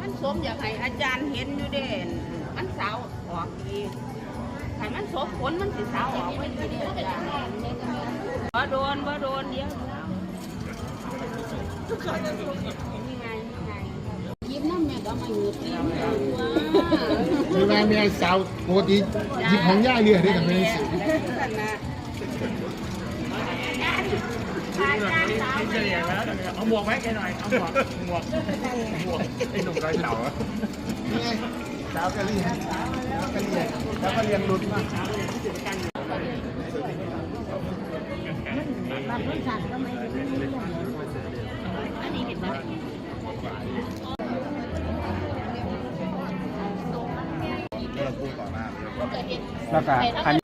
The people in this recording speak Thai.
มันสมอยากให้อาจารย์เห็นอยู่เด่นมันสาวออกอีกให้มันสบผลมันสิสาวออกไม่ดีเด้อาจารย์บ่โดนบ่โดนเดี๋ยวนี่ไงนี่ไงยิ้มน้ำแม่ก็มาอยู่ที่ว่าคือว่าแม่สาวปกติหยิบของย่าเรือได้แต่ไม่ได้ซื้อเฉลี่ยแล้วเอาหมวกไว้แกหน่อยเอาหม ông buộc mấy cái này ông buộc buộc buộc cái đùng rơi đầu á cháu cái liền cháu cái liền cháu cái liền luôn mà là cả anh